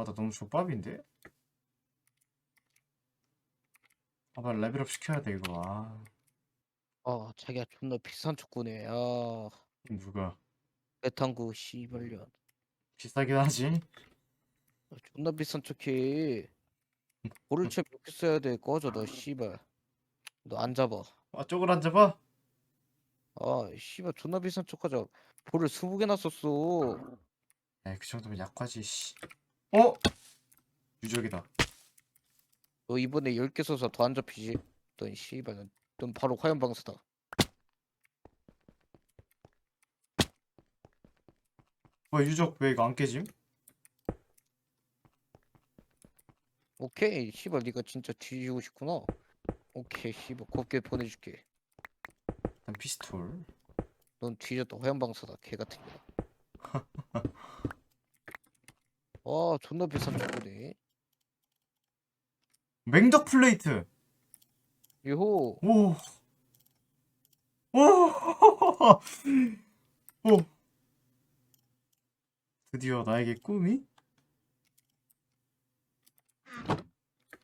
아, 나 너무 족밥인데? 아, 빨리 레벨업 시켜야 돼, 이거. 아, 아 자기가 존나 비싼 촉구네 아 누가. 메탄구 씨발년 비싸긴 하지. 아, 존나 비싼 척해 볼을 채 몇개 써야 돼 꺼져 너 씨발 너 안 잡아 아, 쪽을 앉아봐. 아 씨발 존나 비싼 척하자 볼을 20개나 썼어 야, 그 정도면 약화지, 씨. 어? 유적이다. 너 이번에 10개 써서 더 안 잡히지 넌 씨발 넌, 넌 바로 화염방사다 뭐, 유적 왜 이거 안 깨짐? 오케이 씨발 네가 진짜 뒤지고 싶구나 오케이 씨발 곱게 보내줄게 일단 피스톨. 넌 뒤졌다 화염방사다 개 같은 거야 아 존나 비싼 척구네 맹덕 플레이트! 요호 오! 오! 오! 드디어 나에게 꿈이? 아,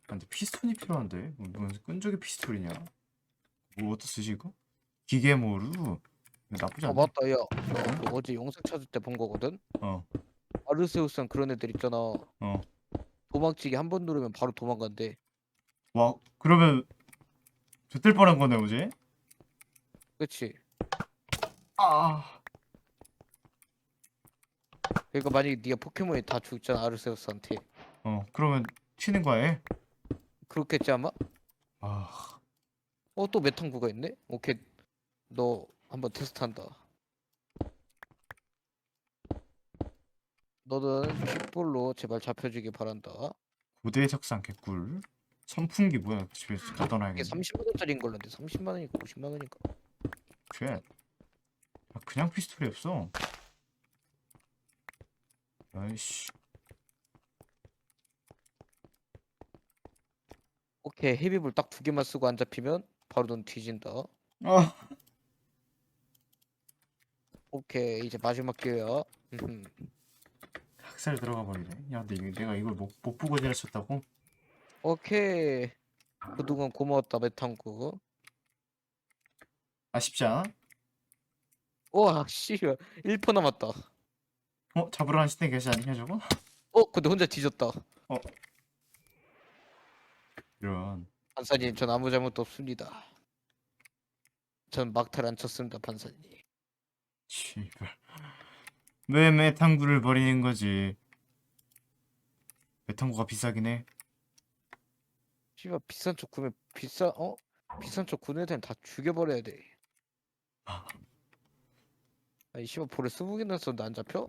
근데 피스톤이 필요한데? 뭐, 무슨 끈적이 피스톨이냐? 뭐 어디다 쓰지 이거? 기계모루? 이거 나쁘지 아 않네? 맞다 야나그 어제 영상 찾을 때 본 거거든 어, 아르세우스랑 그런 애들 있잖아 어. 도망치기 한 번 누르면 바로 도망간대 와, 그러면 좋될 뻔한 거네, 어제? 그치 아, 그러니까 만약에 네가 포켓몬이 다 죽잖아 아르세우스한테 어, 그러면 튀는 거야? 그렇겠지 아마? 아, 어 또 메탄구가 있네? 오케이 너 한번 테스트한다 너는 킥볼로 제발 잡혀주길 바란다 고대 석상 개꿀. 선풍기 뭐야? 집에서 갖다 이게 놔야겠네. 30만 원짜리인 걸로인데 30만 원이니까 50만 원이니까 쉣. 아, 그냥 피스톨이 없어. 아이씨. 오케이 헤비볼 딱 두 개만 쓰고 안 잡히면 바로 넌 뒤진다 아, 오케이 이제 마지막 기회야 학살 들어가 버리네. 야, 근데 이거 내가 이걸 못, 못 보고 지나쳤다고? 오케이 그동안 고마웠다 메탄구 아쉽지 않아? 와 씨, 1% 남았다 어, 잡으러 한 시대 계시 아니냐 저거? 어 근데 혼자 뒤졌다 이런. 판사님 전 아무 잘못도 없습니다 전 막탈 안 쳤습니다 판사님 씨발. 왜 메탄구를 버리는 거지? 메탄구가 비싸긴 해. 씨발 비싼 쪽 구면 비싸 어? 비싼 쪽 구는 애들은 다 죽여버려야 돼 아니 씨발 볼에 20개나 썼는데 안 잡혀?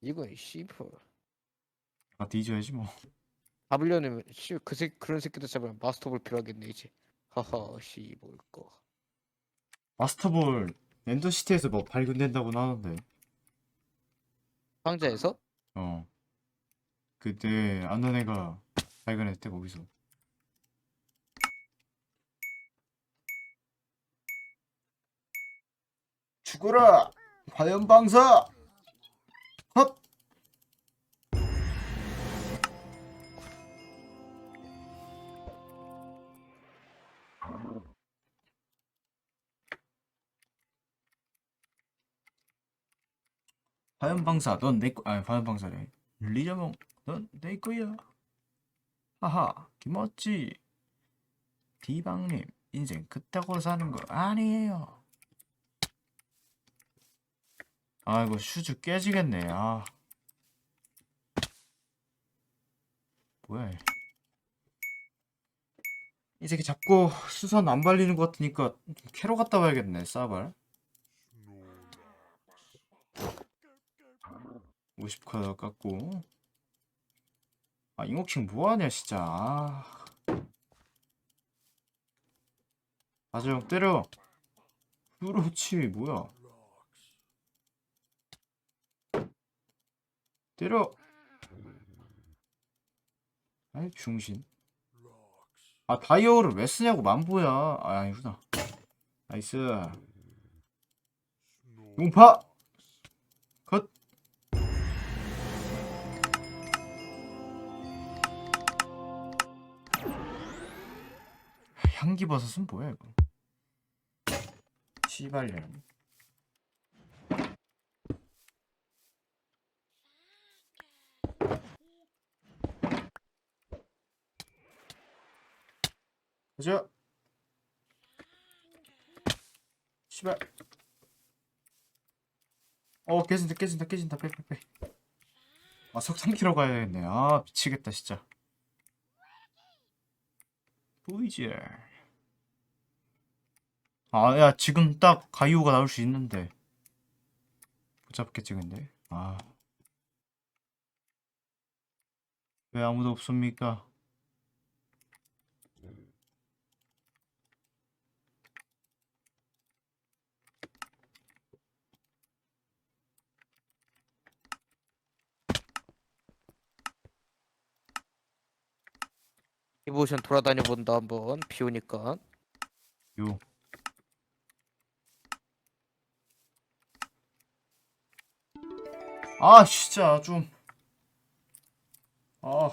이건 씨발 아, 뒤져야지 뭐. 잡으려면 씨그 새 그런 새끼들 잡으면 마스터볼 필요하겠네 이제 하하 씨뭘 거 마스터볼 엔더시티에서 뭐 발견된다고 하는데. 상자에서? 어. 그때 아는 애가 발견했대 거기서. 죽어라! 화염방사! 화염방사, 넌내 거, 아니 화염방사래. 리자몽, 넌내 거야. 하하, 김어찌. 디방님, 인생 그따구로 사는 거 아니에요. 아이고, 슈즈 깨지겠네, 아. 뭐야, 얘. 이 새끼 잡고 수선 안 발리는 것 같으니까 좀 캐러 갔다 와야겠네, 싸발. 50카드 깎고. 아 잉옥킹 뭐하냐 진짜. 아 맞아 형 때려. 그렇지 뭐야? 때려. 아이 중신. 아 다이어를 왜 쓰냐고 만보야. 아 아니구나. 나이스. 용파 상기버섯은 뭐야 이거? 씨발년. 가자. 씨발. 어 깨진다 깨진다 깨진다 빼빼빼. 아 석탄 키러 가야겠네. 아 미치겠다 진짜. 보이지? 아, 야, 지금 딱 가이오가 나올 수 있는데. 못 잡겠지, 근데. 아. 왜 아무도 없습니까? 이보션 돌아다녀 본다 한번 비 오니까 요. 아, 진짜 좀. 아.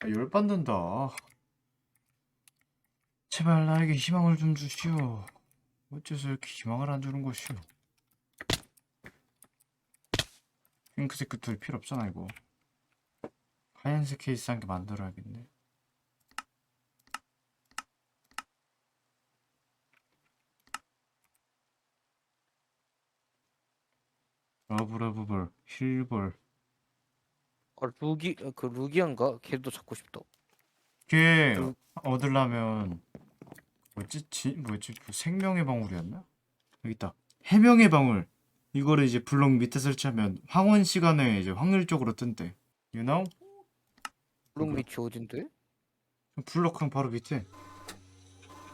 아, 열받는다. 제발 나에게 희망을 좀 주시오. 어째서 이렇게 희망을 안 주는 것이오? 핑크색 끝털 필요 없잖아 이거. 하얀색 케이스 한 개 만들어야겠네. 러브러브볼, 힐볼. 아 루기 어, 그 루기안가 걔도 잡고 싶다 걔 그- 얻으려면 뭐지? 지, 뭐지? 그 생명의 방울이었나? 여기 있다. 해명의 방울. 이거를 이제 블록 밑에 설치하면 황혼 시간에 이제 확률적으로 뜬대. You know? 블록? 밑이 어딘데? 블록 한 바로 밑에.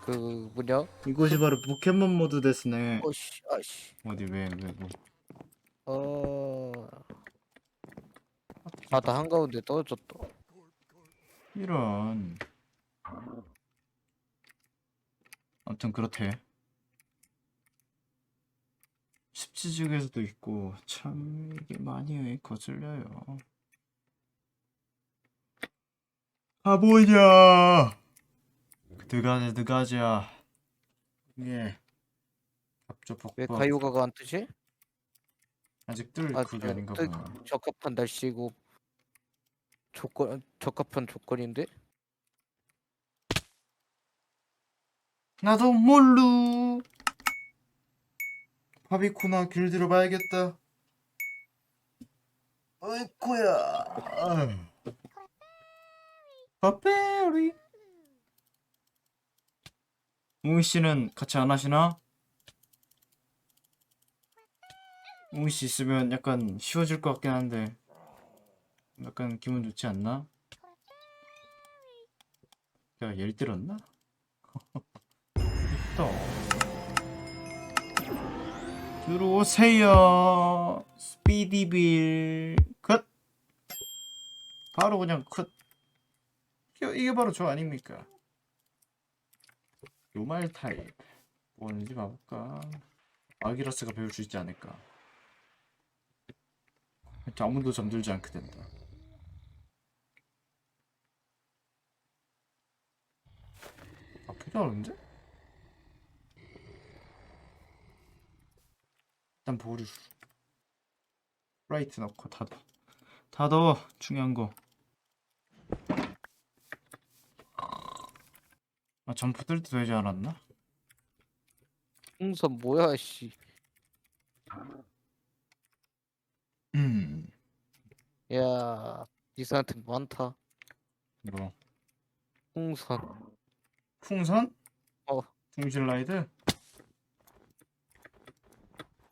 그 뭐냐? 이것이 바로 포켓몬 모드 데스네. 어씨 아씨 어디 왜왜 뭐? 어... 아나 한가운데 떨어졌다 이런. 아무튼 그렇대. 십지직에서도 있고 참 이게 많이 거슬려요. 가보자. 드가자 드가자. 이게 갑조 왜 복박 가요가가 안 뜨지? 아직 뜰 아, 그게 저- 아닌가 뜨- 보네. 적합한 날씨고 조건 적합한 조건인데? 나도 몰루. 파비코나 길 들어봐야겠다. 어이쿠야. 파페리. 웅이 씨는 같이 안 하시나? 웅이 씨 있으면 약간 쉬워질 것 같긴 한데 약간 기분 좋지 않나? 내가 예를 들었나? 또 들어오세요. 스피디빌. 컷. 바로 그냥 컷. 이게, 바로 저 아닙니까? 요말 타입. 뭐는지 봐볼까? 아기라스가 배울 수 있지 않을까 아무도 잠들지 않게 된다 나쁘지 않은데? 일단 보류 라이트 넣고 다 넣어 중요한 거 아, 점프 뜰 때 되지 않았나? 풍선 뭐야 씨. 음 야 니사한테 많다. 뭐 풍선. 풍선? 어. 둥실 라이드?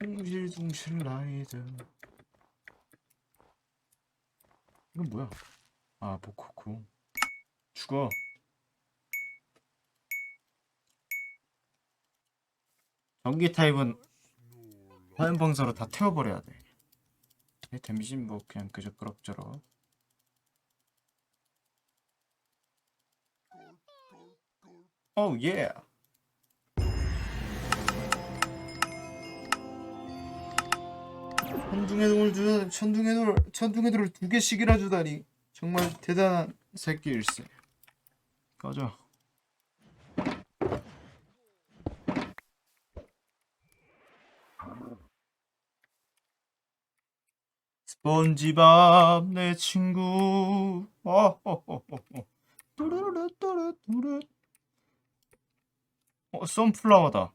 둥실 둥실 라이드 이건 뭐야? 아 보코코 죽어 전기 타입은 화염방사로 다 태워버려야 돼내 데미지는 뭐 그냥 그저 그럭저럭. 오 예. 천둥의 돌을 주다니 천둥의 돌 천둥의 돌을 두 개씩이나 주다니 정말 대단한 새끼일세. 꺼져 스폰지밥 내 친구. 어허허허허 뚜루루뚜루뚜루. 어 선플라워다.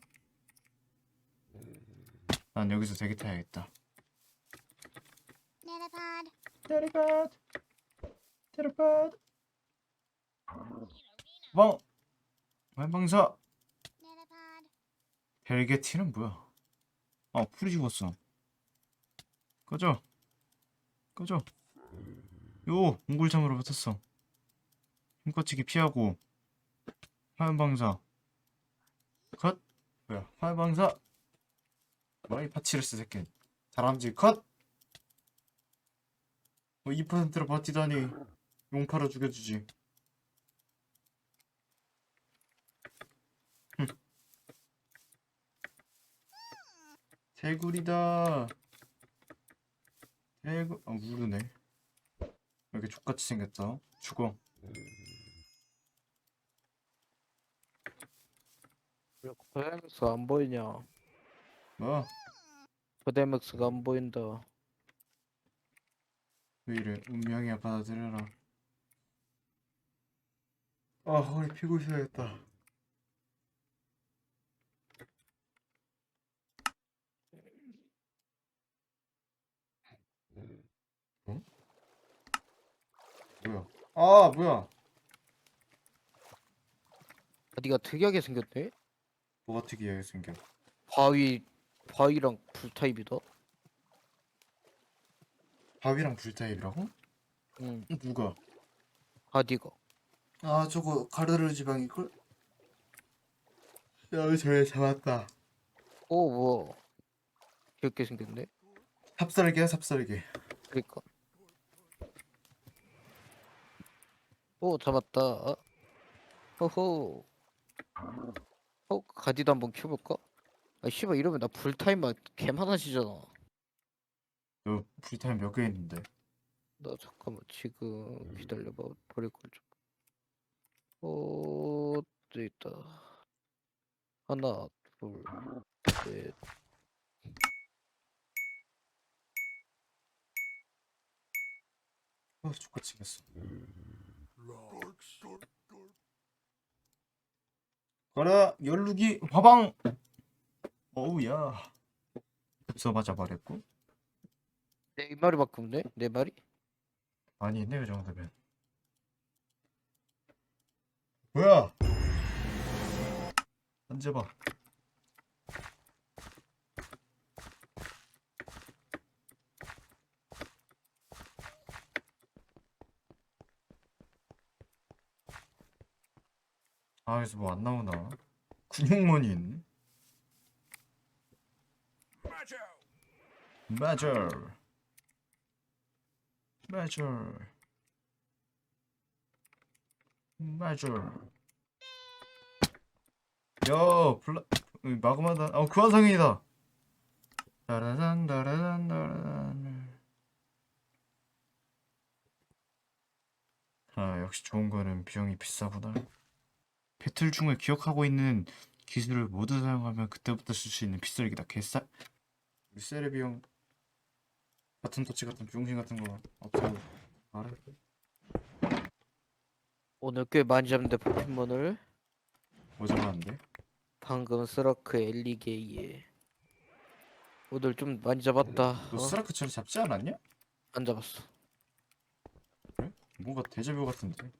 난 여기서 대기 타야겠다. Metapod. 테레팟 테레팟 왕. 완방사. Metapod. 벨게티는 뭐야? 아 풀이 죽었어. 꺼져 꺼져. 요 몽골참으로 붙었어. 힘껏치기 피하고. 화염방사. 컷. 뭐야 화염방사. 뭐야 이 파치레스 새끼. 다람쥐 컷. 뭐 2%로 버티다니 용파로 죽여주지. 흠. 개구리다 개구 아 우르네. 왜 이렇게 족같이 생겼다? 죽어. 왜 코데맥스가 안 보이냐? 뭐야 코데맥스가 안 보인다. 왜 이래? 운명이야 받아들여라. 아 허리 피고 있어야겠다 어? 뭐야 아 뭐야 어디가 특이하게 생겼네? 뭐가 특이하게 생겨 바위 바위랑 불 타입이다. 바위랑 불 타입이라고? 응. 누가? 아디가. 아 저거 가르르 지방이걸? 야 저래 잡았다 오 뭐. 귀엽게 생겼네. 삽살개야 삽살개 그러니까. 오 잡았다. 어? 호호. 어 가디도 한번 켜볼까? 아 씨발 이러면 나 불타임만 개 많아지잖아. 너 불타임 몇 개 있는데 나 잠깐만 지금 기다려봐 버릴 걸 좀. 어, 또 있다. 하나, 둘, 셋. 어 생겼어 가라 열루기 화방. 어우야. 급서 맞아 버렸고. 네 마리밖에 없네? 네? 마리? 많이 있네 그 정도면. 뭐야? 던져봐 아 여기서 뭐 안 나오나? 근육머니 있네 맞아 맞아 맞아 야 블라 마그마다 어 그한상인이다. 따라단 따라단 따라단 아 역시 좋은 거는 비용이 비싸구나 배틀 중을 기억하고 있는 기술을 모두 사용하면 그때부터 쓸 수 있는 빗소리기다 개싸 우리 세레비 형 같은 터치 같은 병신 같은 거 없다고 말해 오늘 꽤 많이 잡는데 포켓몬을 뭐 잡았는데? 방금 스라크 엘리게이에 오늘 좀 많이 잡았다 너 어? 스라크 처리 잡지 않았냐? 안 잡았어 뭔가 데자뷰 같은데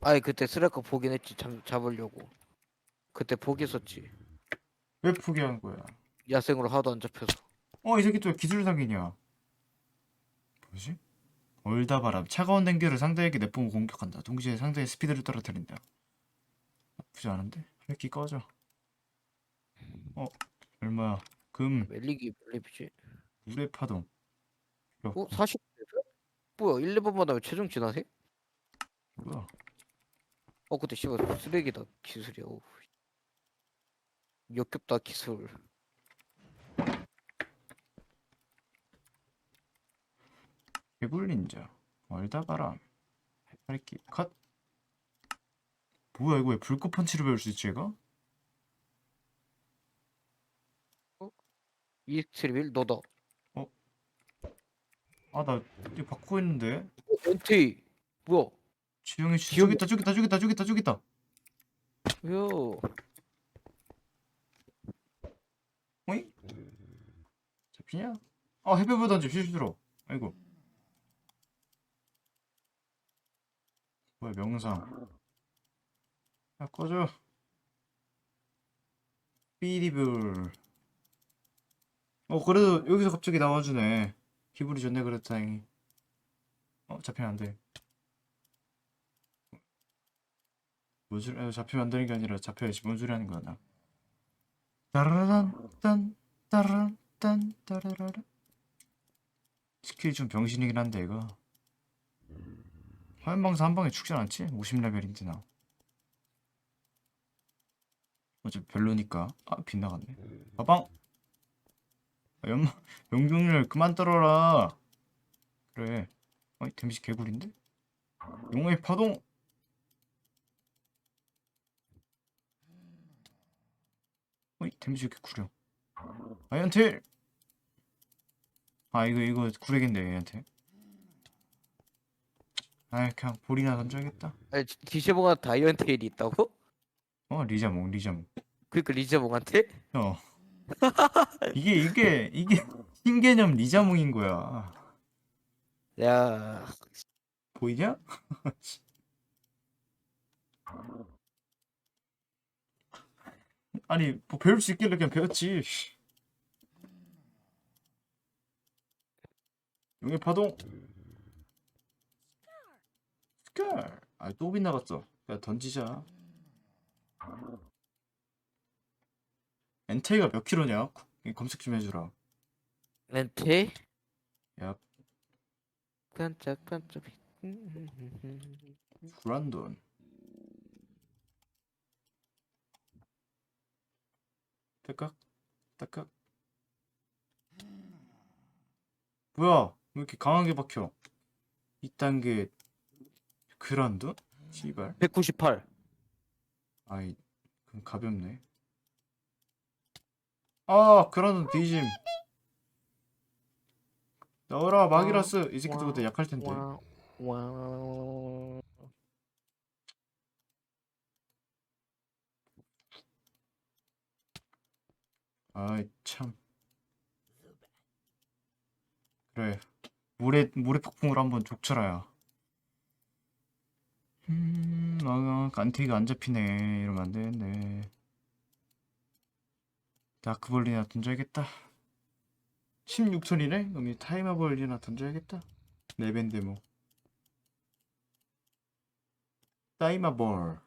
아니 그때 스라크 보긴 했지 잡, 잡으려고. 그때 포기했었지. 왜 포기한 거야? 야생으로 하도 안 잡혀서. 어 이 새끼 또 기술 사기냐? 뭐지? 얼다바람. 차가운 냉기를 상대에게 내뿜고 공격한다. 동시에 상대의 스피드를 떨어뜨린다. 나쁘지 않은데? 할기 꺼져? 어 얼마야? 금. 엘리기 엘리비지? 물의 파동. 필요 어? 없고. 40 뭐야 1, 2번만 하면 최종 진화세? 뭐야 어 근데 씨발 쓰레기다 기술이야. 어우. 역겹다 기술. 개불린자. 얼다바람. 해파리끼 컷. 뭐야 이거 왜 불꽃 펀치를 배울 수 있지 얘가? 이스트리빌? 너다. 아나 이거 바꾸고 있는데? 어, 엔티 뭐야? 씨 기억이- 저기 있다 저기 있다 저기 있다 저기 있다 저기 있다. 요. 어이? 잡히냐? 아 해변 보 던지 실수로 아이고. 뭐야 명상. 야 꺼져. 삐리불 어 그래도 여기서 갑자기 나와주네. 기분이 좋네 그래도 다행히 어 잡히면 안돼 잡히면 안 되는 게 아니라 잡혀야지 거야 나. 따라란 딴 따라란 딴 따라라라. 스킬이 좀 병신이긴 한데 이거. 화염방사 한 방에 죽진 않지? 50레벨인데 나. 어차피 별로니까. 아 빗나갔네. 빠방! 아, 연 용병률 그만 떨어라. 그래. 어이 데미지 개구리인데? 용의 파동 어이 데미지 이렇게 구려? 아이언틸 아 이거 이거 구레긴데 얘한테. 아 그냥 볼이나 던져야겠다. 아니 디셰봉한 다이언테일이 있다고? 어 리자몽 리자몽. 그니까 리자몽한테? 어. 이게 이게 이게 신개념 리자몽인 거야. 야. 보이냐? 아니 뭐 배울 수 있길래 그냥 배웠지. 용의 파동. 스칼 아또 빗나갔어. 야 던지자. 엔테이가 몇 킬로냐? 검색 좀 해주라. 엔테? 야 깜짝깜짝. 브란돈 딸깍 딸깍 뭐야 왜 이렇게 강하게 박혀 이딴 게 그란돈? 씨발 198. 아이 그럼 가볍네 아 그란돈 뒤짐 나와라 마기라스 이 그때 약할 텐데 와. 와. 아이 참. 그래. 모래 모래 폭풍을 한번 족쳐라야. 음 아, 안테이가 안 잡히네. 이러면 안 되는데 다크볼리나 던져야겠다. 16톤이네? 그럼 이 타이머볼리나 던져야겠다. 네벤데모 타이머볼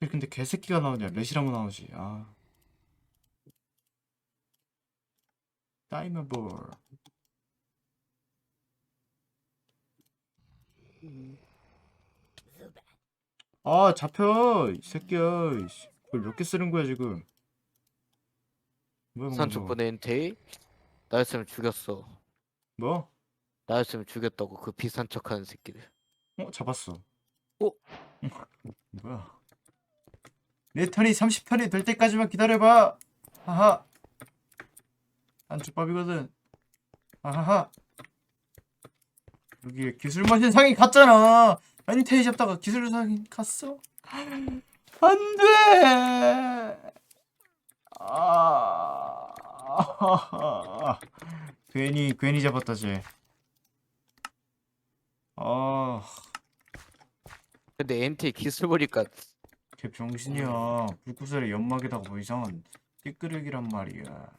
근데 개새끼가 나오냐 레시라모 나오지 아 타이머볼 아 잡혀 이 새끼야 이씨. 그걸 몇 개 쓰는 거야 지금 뭐야 산쪽 방금 엔테? 나였으면 죽였어. 뭐? 나였으면 죽였다고 그 비싼 척하는 새끼들. 어 잡았어 어? 뭐야 내 턴이 30턴이 될 때까지만 기다려봐. 하하. 난 족밥이거든. 하하하. 여기 기술머신 상이 갔잖아. 엔테이 잡다가 기술 상이 갔어? 안돼! 아. 괜히 괜히 잡았다 쟤 아, 근데 엔테 기술 보니까 걔 병신이야. 불구슬에 연막에다가 뭐 이상한 띠끄레기란 말이야.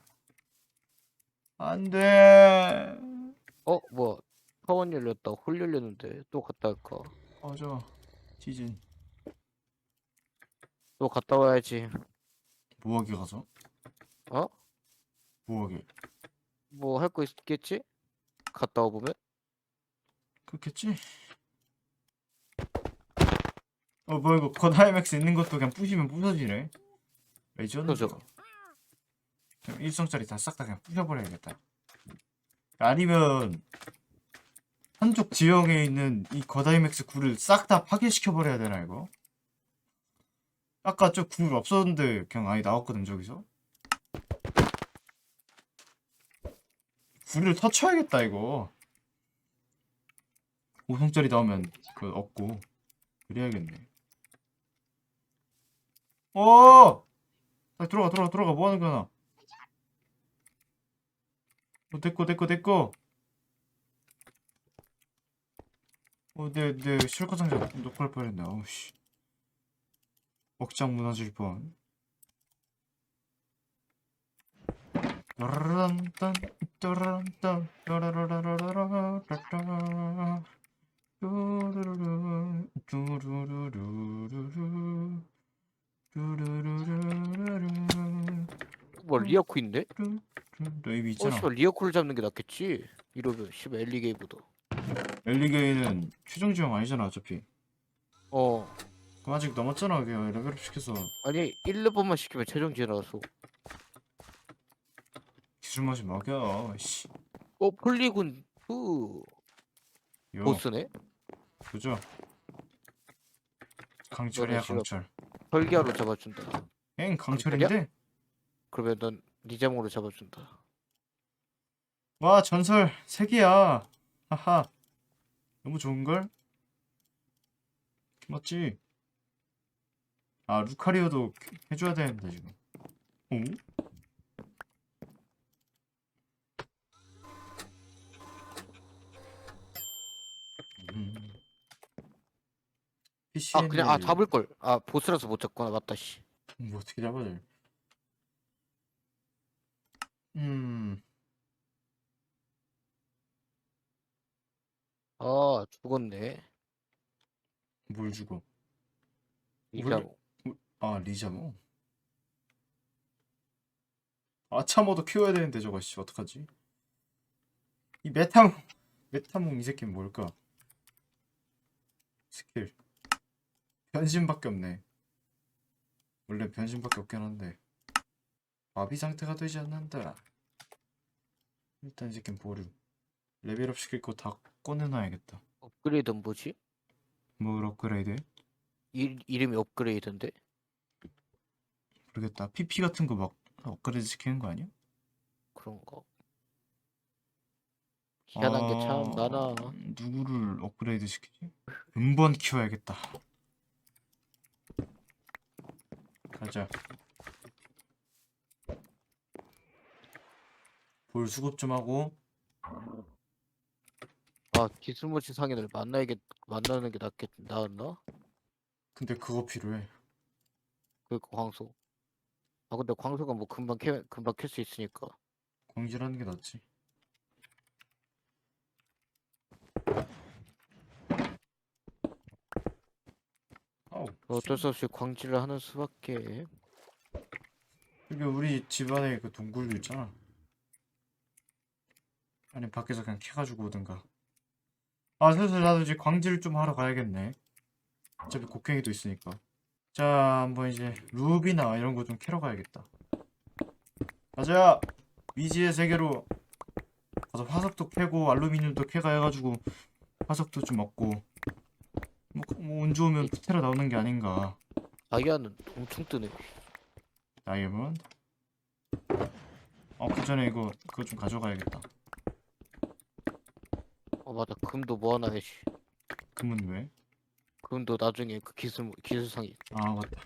안 돼. 어뭐 파원 열렸다 홀 열렸는데 또 갔다 올까? 꺼져. 지진. 또 갔다 와야지. 뭐하게 가서? 어? 뭐하게? 뭐 할 거 있겠지? 갔다 와 보면? 그렇겠지? 어, 뭐 이거 거다이맥스 있는 것도 그냥 부시면 부서지네. 레전드. 그죠. 그럼 일성짜리 다 싹 다 그냥 부셔버려야겠다. 아니면 한쪽 지형에 있는 이 거다이맥스 굴을 싹 다 파괴시켜 버려야 되나 이거? 아까 저 굴 없었는데 그냥 아예 나왔거든 저기서. 굴을 터쳐야겠다 이거. 5성짜리 나오면 그 없고 그래야겠네. 어! 아, 들어가 들어가 들어가 뭐 하는 거야? 어, 내꺼 내꺼 내꺼. 어, 내, 내 실컷 상자 녹할 뻔 했네. 어우, 씨. 억장 무너질 뻔. 따라란딴, 따라란딴, 따라라라라라라라라. 뚜루루루, 뚜루루루루루. 뚜루루루루루. 뭐 리어코인데? 너 이미 어 있잖아. 씨발 리어코를 잡는 게 낫겠지 이러면 씨발 엘리게이보다 엘리게이는 최종 지형 아니잖아, 어차피. 어 그럼 아직 넘었잖아, 그냥 레벨업 시켜서. 아니 1레벨만 시키면 최종 지나서 기술 맛이 먹여, 씨. 어 폴리군 2 요, 보스네? 그죠? 강철이야, 씨발. 강철. 설계하로 잡아준다 엥, 강철인데? 그러면 넌 니자몽으로 잡아준다 와, 전설 세개야 하하. 너무 좋은걸? 맞지? 아, 루카리오도 해줘야 되는데, 지금. 어? 아 그냥 아 엔젤. 잡을 걸 아 보스라서 못 잡구나 맞다 씨 뭐 어떻게 잡아야 음, 아 죽었네 뭘 주고? 니자몽 아, 리자모. 아차모도 키워야 되는데 저거 씨 어떡하지? 이 메타몽 메타몽 이 새끼는 뭘까? 스킬 변신밖에 없네. 원래 변신밖에 없긴 한데 마비 상태가 되지 않는다. 일단 이 새끼는 보류. 레벨업 시킬 거 다 꺼내놔야겠다. 업그레이드는 뭐지? 뭘 업그레이드? 이, 이름이 업그레이드인데? 모르겠다. PP 같은 거 막 업그레이드 시키는 거 아니야? 그런가 희한한 게 참 아, 많아 누구를 업그레이드 시키지? 은번 키워야겠다. 가자. 볼 수급 좀 하고 아 기술모치 상인을 만나야겠 만나는 게 낫겠 나았나? 근데 그거 필요해. 그니까 광소 아 근데 광소가 뭐 금방 캐 금방 캘 수 있으니까 광질하는 게 낫지. 어쩔 수 없이 광질을 하는 수밖에 이게 우리 집안에 그 동굴도 있잖아. 아니 밖에서 그냥 캐가지고 오든가. 아 슬슬 나도 이제 광질 좀 하러 가야겠네. 어차피 곡괭이도 있으니까. 자 한번 이제 루비나 이런 거 좀 캐러 가야겠다. 가자. 미지의 세계로 가서 화석도 캐고 알루미늄도 캐가 해가지고 화석도 좀 얻고 뭐, 뭐운 좋으면 푸테라 나오는 게 아닌가. 다이아는 엄청 뜨네 다이아몬드. 어, 그 전에 이거 그거 좀 가져가야겠다. 어 맞아 금도 모아놔야지 금은 왜? 금도 나중에 그 기술 기술상이 아, 맞다.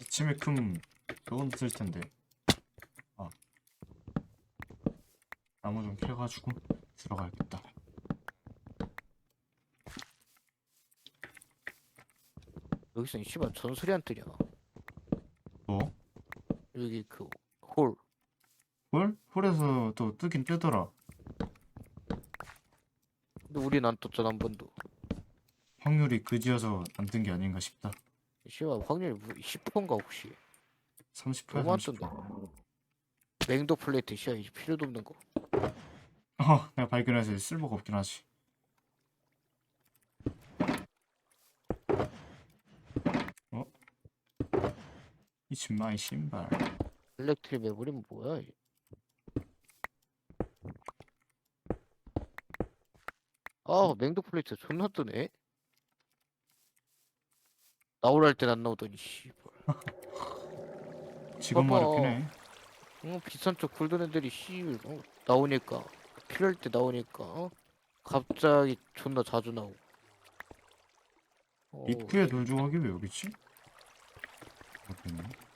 이쯤에 금 그건 쓸 텐데. 아. 나무 좀 캐가지고 들어가야겠다. 여기서 이 씨발 전설이 안 뜨냐 뭐? 여기 그 홀 홀? 홀에서 또 뜨긴 뜨더라. 근데 우린 안 떴잖아 한 번도 확률이 그지여서 안 뜬 게 아닌가 싶다. 씨발 확률이 뭐 10%인가 혹시 30%야, 너무 안 30%. 뜬다 맹도 플레이트 씨야 이제 필요도 없는 거 어, 내가 발견해서 쓸모가 없긴 하지. It's my 신발. 일렉트리 메모리 뭐야? 이게? 아 맹독 플레이트 존나 뜨네. 나오랄 땐 안 나오더니 씨발. 지금 봐봐. 말했긴 해. 어, 비싼 쪽 굴던 애들이 씨 어, 나오니까 필요할 때 나오니까 어? 갑자기 존나 자주 나오고. 어, 입구에 돌 조각이 왜 여기 있지? 아, 그렇겠네.